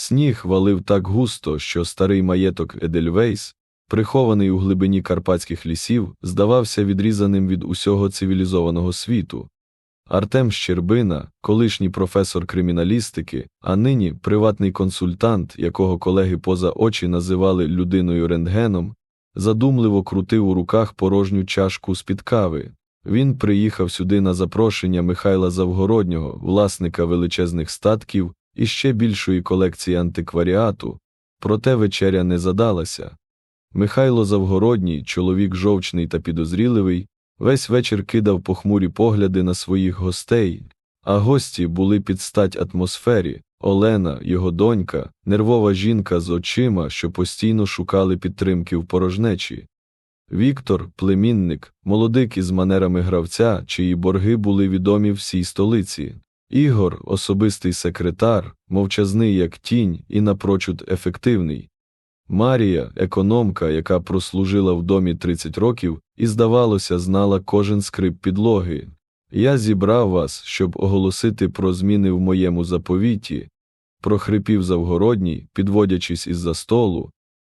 Сніг валив так густо, що старий маєток Едельвейс, прихований у глибині карпатських лісів, здавався відрізаним від усього цивілізованого світу. Артем Щербина, колишній професор криміналістики, а нині приватний консультант, якого колеги поза очі називали людиною рентгеном, задумливо крутив у руках порожню чашку з-під кави. Він приїхав сюди на запрошення Михайла Завгороднього, власника величезних статків і ще більшої колекції антикваріату, проте вечеря не задалася. Михайло Завгородній, чоловік жовчний та підозріливий, весь вечір кидав похмурі погляди на своїх гостей, а гості були під стать атмосфері. Олена, його донька, нервова жінка з очима, що постійно шукали підтримки в порожнечі. Віктор, племінник, молодик із манерами гравця, чиї борги були відомі всій столиці. Ігор, особистий секретар, мовчазний як тінь і напрочуд ефективний. Марія, економка, яка прослужила в домі 30 років і, здавалося, знала кожен скрип підлоги. Я зібрав вас, щоб оголосити про зміни в моєму заповіті, прохрипів Завгородній, підводячись із-за столу.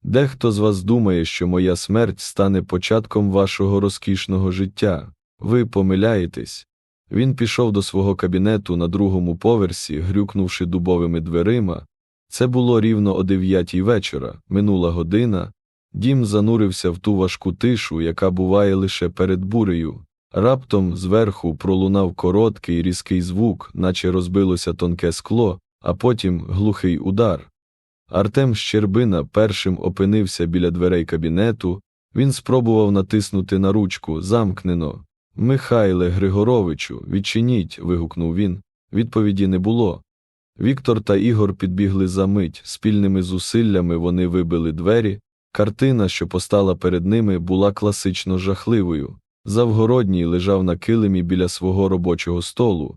Дехто з вас думає, що моя смерть стане початком вашого розкішного життя. Ви помиляєтесь. Він пішов до свого кабінету на другому поверсі, грюкнувши дубовими дверима. Це було рівно о дев'ятій вечора, минула година. Дім занурився в ту важку тишу, яка буває лише перед бурею. Раптом зверху пролунав короткий різкий звук, наче розбилося тонке скло, а потім глухий удар. Артем Щербина першим опинився біля дверей кабінету, він спробував натиснути на ручку замкнено. Михайле Григоровичу, відчиніть. вигукнув він. Відповіді не було. Віктор та Ігор підбігли за мить, спільними зусиллями вони вибили двері. Картина, що постала перед ними, була класично жахливою. Завгородній лежав на килимі біля свого робочого столу.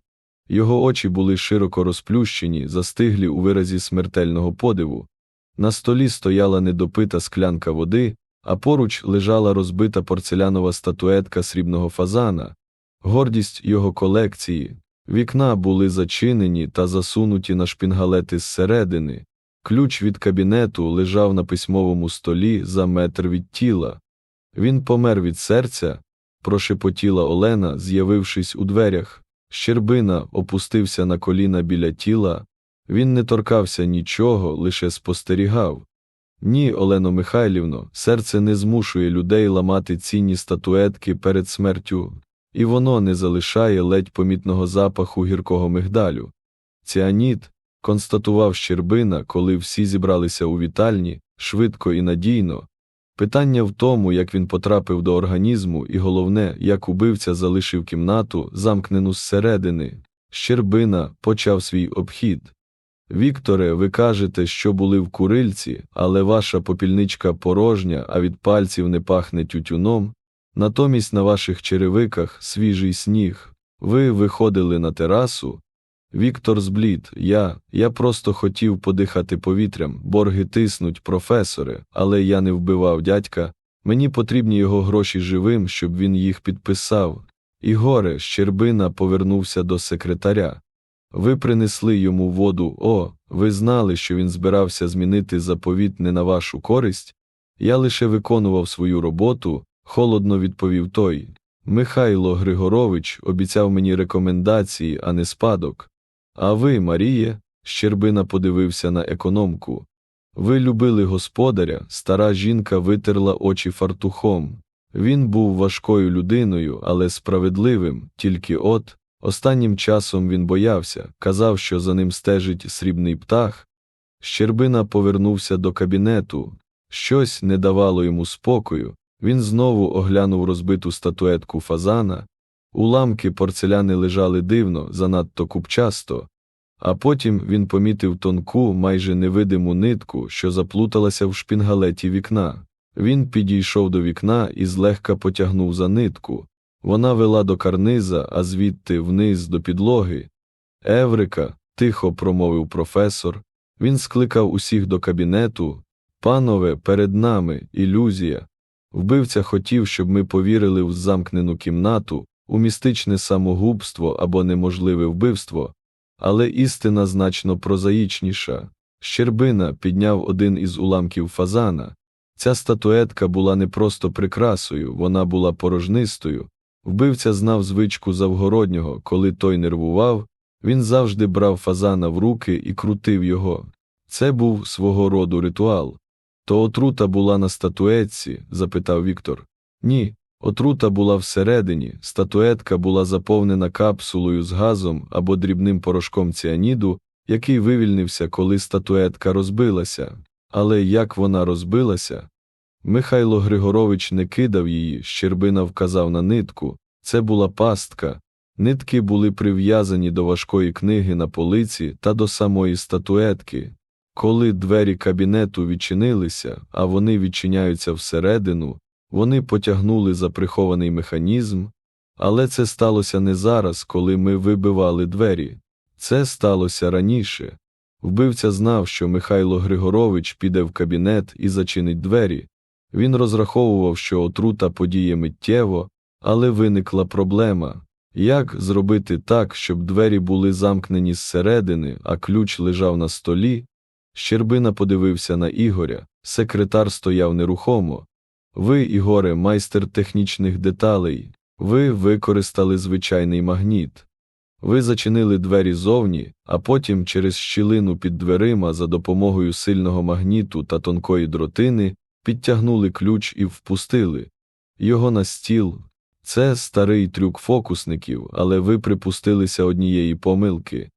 Його очі були широко розплющені, застиглі у виразі смертельного подиву. На столі стояла недопита склянка води, а поруч лежала розбита порцелянова статуетка срібного фазана, гордість його колекції. Вікна були зачинені та засунуті на шпінгалети зсередини. Ключ від кабінету лежав на письмовому столі за метр від тіла. Він помер від серця, прошепотіла Олена, з'явившись у дверях. Щербина опустився на коліна біля тіла. Він не торкався нічого, лише спостерігав. Ні, Олено Михайлівно, серце не змушує людей ламати цінні статуетки перед смертю, і воно не залишає ледь помітного запаху гіркого мигдалю. Ціаніт, констатував Щербина, коли всі зібралися у вітальні, швидко і надійно. Питання в тому, як він потрапив до організму, і головне, як убивця залишив кімнату, замкнену зсередини. Щербина почав свій обхід. Вікторе, ви кажете, що були в курильці, але ваша попільничка порожня, а від пальців не пахне тютюном. Натомість на ваших черевиках свіжий сніг. Ви виходили на терасу. Віктор зблід, я, я просто хотів подихати повітрям, борги тиснуть, професоре, але я не вбивав дядька. Мені потрібні його гроші живим, щоб він їх підписав. І горе, Щербина повернувся до секретаря. Ви принесли йому воду, о, ви знали, що він збирався змінити заповіт не на вашу користь? Я лише виконував свою роботу, холодно відповів той. Михайло Григорович обіцяв мені рекомендації, а не спадок. А ви, Маріє, Щербина подивився на економку. Ви любили господаря, стара жінка витерла очі фартухом. Він був важкою людиною, але справедливим, тільки от. Останнім часом він боявся, казав, що за ним стежить срібний птах. Щербина повернувся до кабінету. Щось не давало йому спокою. Він знову оглянув розбиту статуетку фазана. Уламки порцеляни лежали дивно, занадто купчасто, а потім він помітив тонку, майже невидиму нитку, що заплуталася в шпінгалеті вікна. Він підійшов до вікна і злегка потягнув за нитку. Вона вела до карниза, а звідти вниз до підлоги. Еврика, тихо промовив професор. Він скликав усіх до кабінету. Панове, перед нами ілюзія. Вбивця хотів, щоб ми повірили в замкнену кімнату, у містичне самогубство або неможливе вбивство, але істина значно прозаїчніша. Щербина підняв один із уламків фазана. Ця статуетка була не просто прикрасою, вона була порожнистою. Вбивця знав звичку завгороднього, коли той нервував, він завжди брав фазана в руки і крутив його. Це був свого роду ритуал. То отрута була на статуетці? запитав Віктор. Ні, отрута була всередині, статуетка була заповнена капсулою з газом або дрібним порошком ціаніду, який вивільнився, коли статуетка розбилася. Але як вона розбилася? Михайло Григорович не кидав її, Щербина вказав на нитку. Це була пастка. Нитки були прив'язані до важкої книги на полиці та до самої статуетки. Коли двері кабінету відчинилися, а вони відчиняються всередину, вони потягнули за прихований механізм, але це сталося не зараз, коли ми вибивали двері. Це сталося раніше. Вбивця знав, що Михайло Григорович піде в кабінет і зачинить двері. Він розраховував, що отрута подіє миттєво, але виникла проблема. Як зробити так, щоб двері були замкнені зсередини, а ключ лежав на столі? Щербина подивився на Ігоря, секретар стояв нерухомо. Ви, Ігоре, майстер технічних деталей, ви використали звичайний магніт. Ви зачинили двері зовні, а потім через щілину під дверима за допомогою сильного магніту та тонкої дротини підтягнули ключ і впустили його на стіл. Це старий трюк фокусників, але ви припустилися однієї помилки.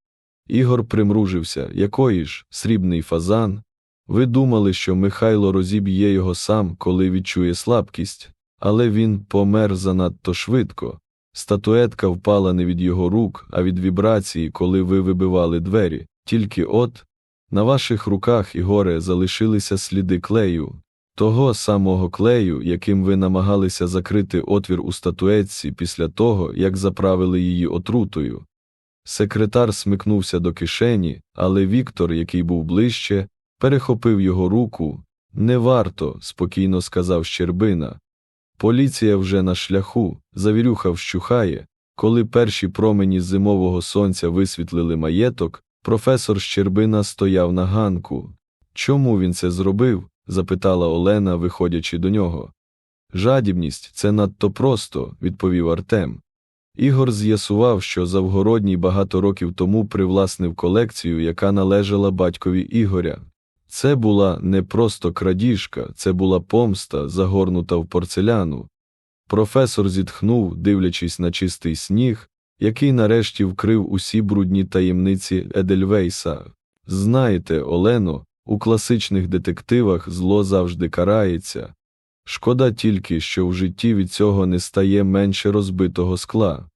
Ігор примружився, якої ж срібний фазан. Ви думали, що Михайло розіб'є його сам, коли відчує слабкість, але він помер занадто швидко. Статуетка впала не від його рук, а від вібрації, коли ви вибивали двері. Тільки от на ваших руках, Ігоре, залишилися сліди клею, того самого клею, яким ви намагалися закрити отвір у статуетці після того, як заправили її отрутою. Секретар смикнувся до кишені, але Віктор, який був ближче, перехопив його руку. Не варто, спокійно сказав Щербина. Поліція вже на шляху, завірюха вщухає. Коли перші промені зимового сонця висвітлили маєток, професор Щербина стояв на ганку. Чому він це зробив? Запитала Олена, виходячи до нього. Жадібність це надто просто, відповів Артем. Ігор з'ясував, що Завгородній багато років тому привласнив колекцію, яка належала батькові Ігоря. Це була не просто крадіжка, це була помста, загорнута в порцеляну. Професор зітхнув, дивлячись на чистий сніг, який нарешті вкрив усі брудні таємниці Едельвейса. Знаєте, Олено, у класичних детективах зло завжди карається. Шкода тільки, що в житті від цього не стає менше розбитого скла.